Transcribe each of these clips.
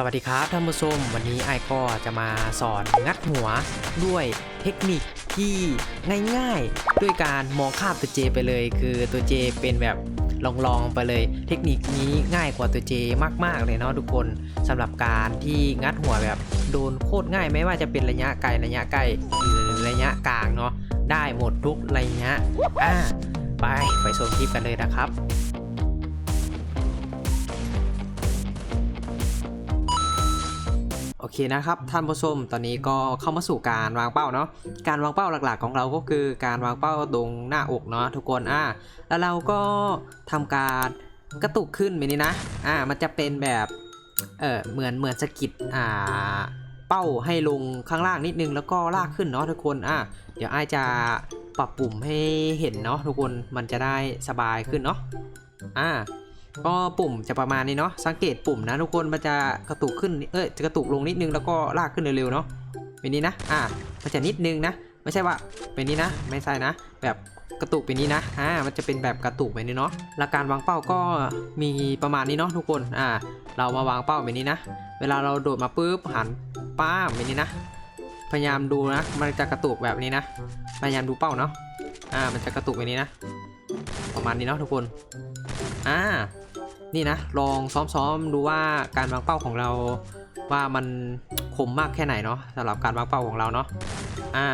สวัสดีครับท่านผู้ชมวันนี้ไอก็จะมาสอนงัดหัวด้วยเทคนิคที่ง่ายๆ ด้วยการมองข้ามตัวเจไปเลย คือตัวเจเป็นแบบลองๆไปเลย เทคนิคนี้ง่ายกว่าตัวเจมากๆเลยเนาะทุกคนสำหรับการที่งัดหัวแบบโดนโคตรง่ายไม่ว่าจะเป็นระยะไกลระยะใกล้หรือระยะกลางเนาะได้หมดทุกระยะอะไปไปชมคลิปกันเลยนะครับ โอเคนะครับท่านผู้ชมตอนนี้ก็เข้ามาสู่การวางเป้าเนาะการวางเป้าหลักๆของเราก็คือการวางเป้าตรงหน้าอกเนาะทุกคนอ่าแล้วเราก็ทำการกระตุกขึ้นแบบนี้นะอ่ามันจะเป็นแบบเออเหมือนเหมือนสะกิดอ่าเป้าให้ลงข้างล่างนิดนึงแล้วก็ลากขึ้นเนาะทุกคนอ่าเดี๋ยวไอจะปรับปุ่มให้เห็นเนาะทุกคนมันจะได้สบายขึ้นเนาะอ่า ก็ปุ่มจะประมาณนี้เนาะสังเกตปุ่มนะทุกคนมันจะกระตุกขึ้นเอ้ยจะกระตุกลงนิดนึงแล้วก็ลากขึ้นเร็วๆเนาะเป็นนี้นะอ่ามันจะนิดนึงนะ ไม่ใช่ว่าเป็นนี้นะ ไม่ใช่นะ แบบกระตุกเป็นนี้นะอ่ามันจะเป็นแบบกระตุกแบบนี้เนาะหลักการวางเป้าก็มีประมาณนี้เนาะทุกคนอ่าเรามาวางเป้าแบบนี้นะ เวลาเราโดดมาปุ๊บหันป้ามแบบนี้นะ พยายามดูนะ มันจะกระตุกแบบนี้นะ พยายามดูเป้าเนาะอ่ามันจะกระตุกแบบนี้นะ ประมาณนี้เนาะทุกคนอ่า นี่นะ ลองซ้อมๆดูว่าการวางเป้าของเราว่ามันคมมากแค่ไหนเนาะสำหรับการวางเป้าของเราเนาะอ่า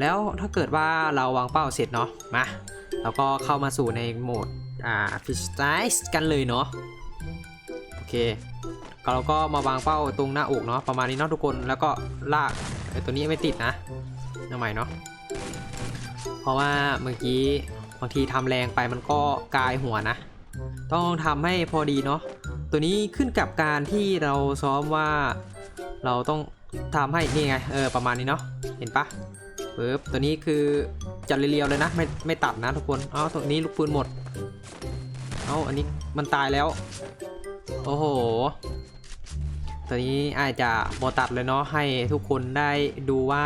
แล้วถ้าเกิดว่าเราวางเป้าเสร็จเนาะมาเราก็เข้ามาสู่ในโหมดอ่าฟิชไนส์กันเลยเนาะโอเคก็เราก็มาวางเป้าตรงหน้าอกเนาะประมาณนี้เนาะทุกคนแล้วก็ลากไอ้ตัวนี้ไม่ติดนะทำไมเนาะเพราะว่าเมื่อกี้บางทีทำแรงไปมันก็กายหัวนะ ต้องทำให้พอดีเนาะตัวนี้ขึ้นกับการที่เราซ้อมว่า เราต้องทำให้นี่ไงเออประมาณนี้เนาะเห็นปะปึ๊บตัวนี้คือจัดเรียวๆเลยนะไม่ไม่ตัดนะทุกคนเอาตัวนี้ลูกปืนหมดเอาอันนี้มันตายแล้ว โอ้โห ตัวนี้อาจจะโมตัดเลยเนาะให้ทุกคนได้ดูว่า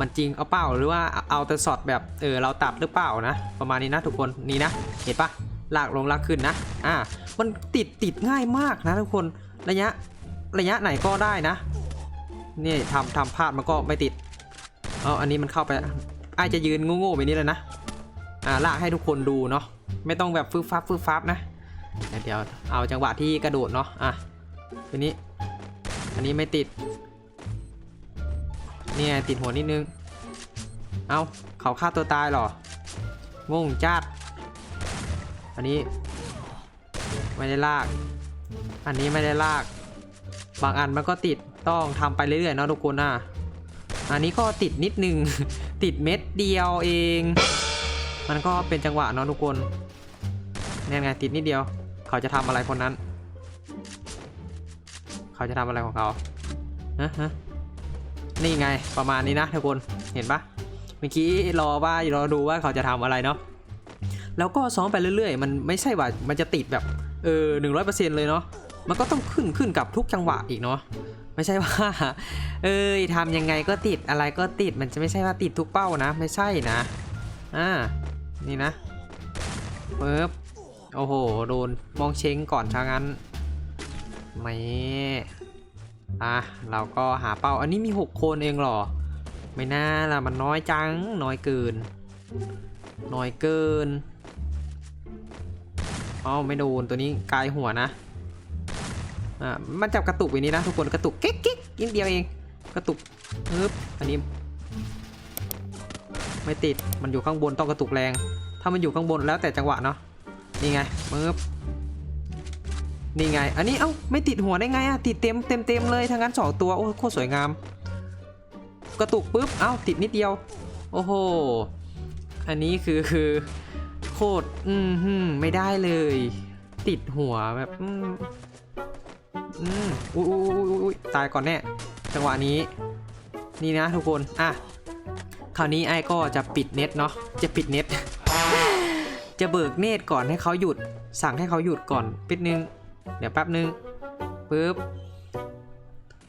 มันจริงเอาเปล่าหรือว่าเอาแต่ช็อตแบบเออเราตัดหรือเปล่านะ ประมาณนี้นะทุกคนนี่นะเห็นปะ ลากลงลากขึ้นนะ อ่า มันติดติดง่ายมากนะทุกคนระยะระยะไหนก็ได้นะ นี่ทำทำพลาดมันก็ไม่ติดเอาอันนี้มันเข้าไปไอายจะยืนโง่ๆแบบนี้เลยนะ อ่าลากให้ทุกคนดูเนาะไม่ต้องแบบฟืบฟับฟืบฟับนะเดี๋ยวเอาจังหวะที่กระโดดเนาะอะทีนี้ อันนี้ไม่ติดเนี่ยติดหัวนิดนึง เอาเขาฆ่าตัวตายหรอ งงจัด อันนี้ไม่ได้ลาก อันนี้ไม่ได้ลาก บางอันมันก็ติดต้องทำไปเรื่อยๆเนาะทุกคนนะอันนี้ก็ติดนิดนึง ติดเม็ดเดียวเอง มันก็เป็นจังหวะเนาะทุกคนนี่ไงติดนิดเดียว เขาจะทำอะไรคนนั้น เขาจะทำอะไรของเขาฮะฮะนี่ไงประมาณนี้นะทุกคนเห็นปะเมื่อกี้รอว่า รอดูว่าเขาจะทำอะไรเนาะ แล้วก็ซ้อมไปเรื่อยๆ มันไม่ใช่ว่ามันจะติดแบบเออหนึ่งร้อยเปอร์เซ็นต์เลยเนาะมันก็ต้องขึ้นขึ้นกับทุกจังหวะอีกเนาะไม่ใช่ว่า เอ้ยทำยังไงก็ติดอะไรก็ติดมันจะไม่ใช่ว่าติดทุกเป้านะ ไม่ใช่นะอ่านี่นะปึ๊บโอ้โหโดนมองเช้งก่อนทางนั้นไม่อะเราก็หาเป้าอันนี้มี 6 คนเองหรอ ไม่น่าละมันน้อยจังน้อยเกิน น้อยเกิน อ๋อไม่โดนตัวนี้กายหัวนะอ่ามันจับกระตุกอย่างนี้นะทุกคนกระตุกกิ๊กกิ๊กนิดเดียวเองกระตุกปึ๊บอันนี้ ไม่ติดมันอยู่ข้างบนต้องกระตุกแรง ถ้ามันอยู่ข้างบนแล้วแต่จังหวะเนาะนี่ไงปึ๊บนี่ไง อันนี้เอ้าไม่ติดหัวได้ไงอะติดเต็มเต็มเต็มเลยทั้งนั้นสองตัวโอ้โคตรสวยงาม กระตุกปุ๊บเอ้าติดนิดเดียว โอ้โหอันนี้คือคือ คตร อืมฮึมไม่ได้เลย ติดหัวแบบ อืมอืมอุ้ยอุ้ยอุ้ยอุ้ยตายก่อนแน่ จังหวะนี้ นี่นะทุกคน อะ คราวนี้ไอ้ก็จะปิดเน็ตเนาะ จะปิดเน็ต จะเบิกเนตก่อนให้เขาหยุด สั่งให้เขาหยุดก่อนปิดนึง เดี๋ยวแป๊บนึงปึ๊บ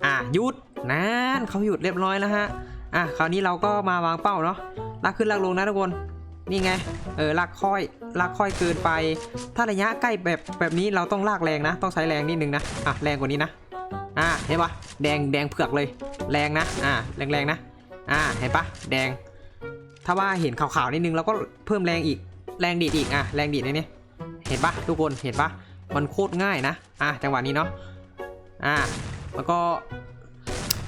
อะหยุดนั่นเขาหยุดเรียบร้อยแล้วฮะ อะคราวนี้เราก็มาวางเป้าเนาะลากขึ้นลากลงนะทุกคน นี่ไง เออลากค่อยลากค่อยเกินไป ถ้าระยะใกล้แบบแบบนี้เราต้องลากแรงนะ ต้องใช้แรงนิดนึงนะ อะแรงกว่านี้นะ อ่าเห็นปะแดงแดงเผือกเลย แรงนะ อ่าแรงแรงนะ อ่าเห็นปะแดง ถ้าว่าเห็นขาวๆนิดนึงเราก็เพิ่มแรงอีก แรงดีดอีก อะแรงดีดในนี้เห็นปะทุกคน เห็นปะมันโคตรง่ายนะ อะจังหวะนี้เนาะ อ่าแล้วก็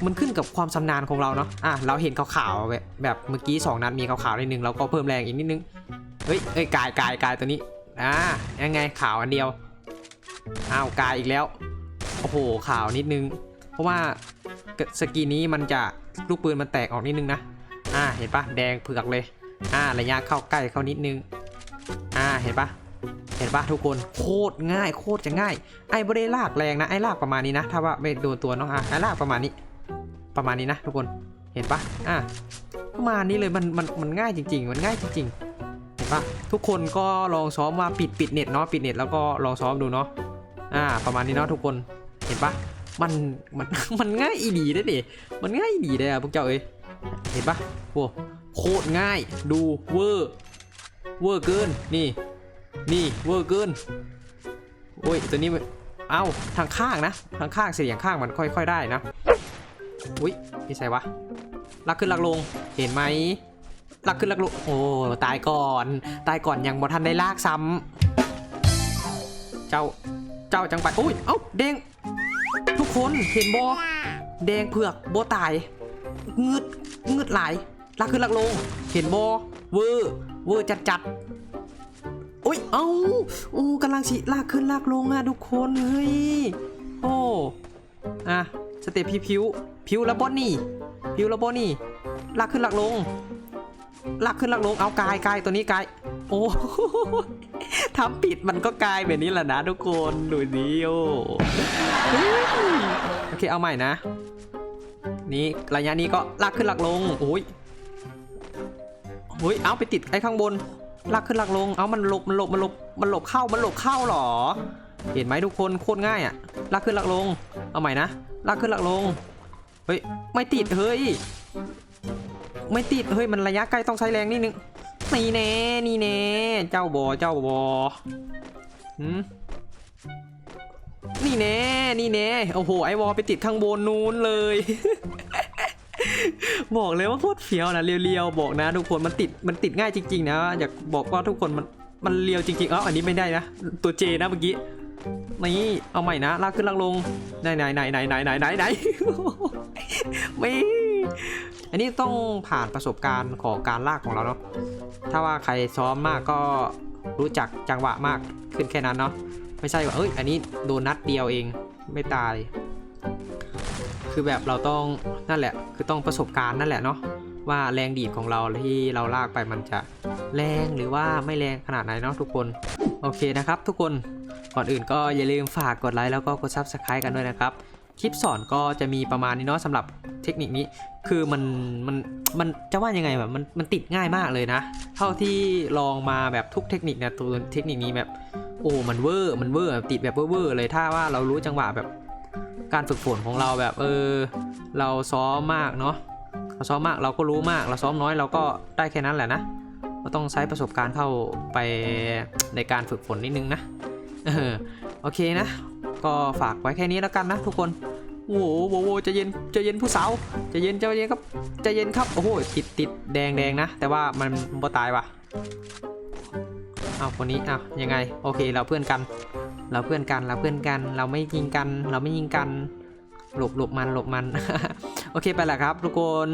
มันขึ้นกับความชำนาญของเราเนาะอะเราเห็นขาวๆแบบแบบเมื่อกี้สองนัดมีขาวๆนิดนึงเราก็เพิ่มแรงอีกนิดนึงเฮ้ยเอ้ยกายกายกายตัวนี้อ่ายังไงขาวอันเดียวอ้าวกายอีกแล้วโอ้โหขาวนิดนึง เพราะว่าสกีนี้มันจะลูกปืนมันแตกออกนิดนึงนะอ่าเห็นปะแดงเผือกเลยอ่าระยะเข้าใกล้เข้านิดนึงอ่าเห็นปะเห็นปะทุกคนโคตรง่ายโคตรจะง่ายไอ้บริลากแรงนะไอ้ลากประมาณนี้นะ ถ้าว่าไม่โดนตัวเนาะอะไอ้ลากประมาณนี้ ประมาณนี้นะทุกคนเห็นปะอ่าประมาณนี้เลยมันมันมันง่ายจริง ๆ มันง่ายจริงๆเห็นปะทุกคนก็ลองซ้อมว่าปิดปิดเน็ตเนาะปิดเน็ตแล้วก็ลองซ้อมดูเนาะอ่า ประมาณนี้เนาะทุกคนเห็นปะมันมันมันง่ายอีดีได้ดิมันง่ายอีดีเลยอะพวกเจ้าเอ้ยเห็นปะโว้โคตรง่ายดูเวอร์เวอร์เกินนี่นี่เวอร์เกินโอ้ยตัวนี้มันเอ้าทางข้างนะทางข้างเสียงข้างมันค่อย ๆ ได้นะ อุ้ยนี่ใส่วะลักขึ้นลักลงเห็นไหมลักขึ้นลักลงโอ้ตายก่อน ตายก่อนยังบ่ทันได้ลากซ้ำเจ้าเจ้าจังไปอุ้ยเอ้าแดงทุกคนเห็นบอแดงเผือกโบตายงืดงืดหลายลักขึ้นลักลง เห็นบอเวอร์เวอร์จัดจัดอุ้ยเอ้าโอ้กำลังสิลากขึ้นลากลงอะทุกคนเฮ้ยโอ้อะสเตปพิวพิว พิวแล้วบอนนี่ พิวแล้วบอนนี่ลากขึ้นลากลงลากขึ้นลากลงเอากายกายตัวนี้กาย โอ้ทำผิดมันก็กลายแบบนี้แหละนะทุกคนดูดิโอโอเคเอาใหม่นะ นี่ระยะนี้ก็ลากขึ้นลากลงโอ้ยเฮ้ยเอาไปติดไอ้ข้างบนลากขึ้นลากลง เอามันหลบมันหลบมันหลบมันหลบเข้ามันหลบเข้าหรอ เห็นไหมทุกคนโคตรง่ายอะลากขึ้นลากลง เอาใหม่นะลากขึ้นลากลง เฮ้ย ไม่ติด เฮ้ย ไม่ติด เฮ้ย มันระยะใกล้ต้องใช้แรงนิดนึง นี่แน่ นี่แน่ เจ้าบอเจ้าบอหืมนี่แน่ นี่แน่ โอ้โห ไอวอไปติดข้างบนนู้นเลย บอกเลยว่าโคตรเฟี้ยวนะเรียวๆ บอกนะ ทุกคน มันติด มันติดง่ายจริง ๆ นะ อยากบอกว่าทุกคนมัน มันเรียวจริงๆอ้าอันนี้ไม่ได้นะ ตัวเจนะเมื่อกี้ นี่เอาใหม่นะลากขึ้นลากลงไหนไหนไหนไหนไหนไหนไหนไหนไม่อันนี้ต้องผ่านประสบการณ์ของการลากของเราเนาะถ้าว่าใครซ้อมมากก็รู้จักจังหวะมากขึ้นแค่นั้นเนาะไม่ใช่ว่าเอ้ยอันนี้โดนนัดเดียวเองไม่ตาย คือแบบเราต้องนั่นแหละ คือต้องประสบการณ์นั่นแหละเนาะว่าแรงดีดของเราที่เราลากไปมันจะแรงหรือว่าไม่แรงขนาดไหนเนาะทุกคน โอเคนะครับ ทุกคน ก่อนอื่นก็อย่าลืมฝากกดไลค์แล้วก็กด Subscribe กันด้วยนะครับคลิปสอนก็จะมีประมาณนี้เนาะสำหรับเทคนิคนี้ คือมันมันมันจะว่ายังไงแบบมันมันติดง่ายมากเลยนะ เท่าที่ลองมาแบบทุกเทคนิคเนี่ยตัวเทคนิคนี้แบบโอ้มันเวอร์มันเวอร์ติดแบบเวอร์เลยถ้าว่าเรารู้จังหวะแบบการฝึกฝนของเราแบบเออเราซ้อมมากเนาะเราซ้อมมากเราก็รู้มาก เราซ้อมน้อยเราก็ได้แค่นั้นแหละนะเราต้องใช้ประสบการณ์เข้าไปในการฝึกฝนนิดนึงนะ โอเคนะ ก็ฝากไว้แค่นี้แล้วกันนะทุกคนโอ้โหโว้โหจะเย็นจะเย็นผู้สาวจะเย็นจะเย็นครับจะเย็นครับโอ้โหติดติดแดงแดงนะ แต่ว่ามันบ่ตายว่ะเอาคนนี้เอายังไง โอเคเราเพื่อนกัน เราเพื่อนกันเราเพื่อนกัน เราไม่ยิงกัน เราไม่ยิงกันหลบหลบมันหลบมัน โอเคไปละครับ ทุกคน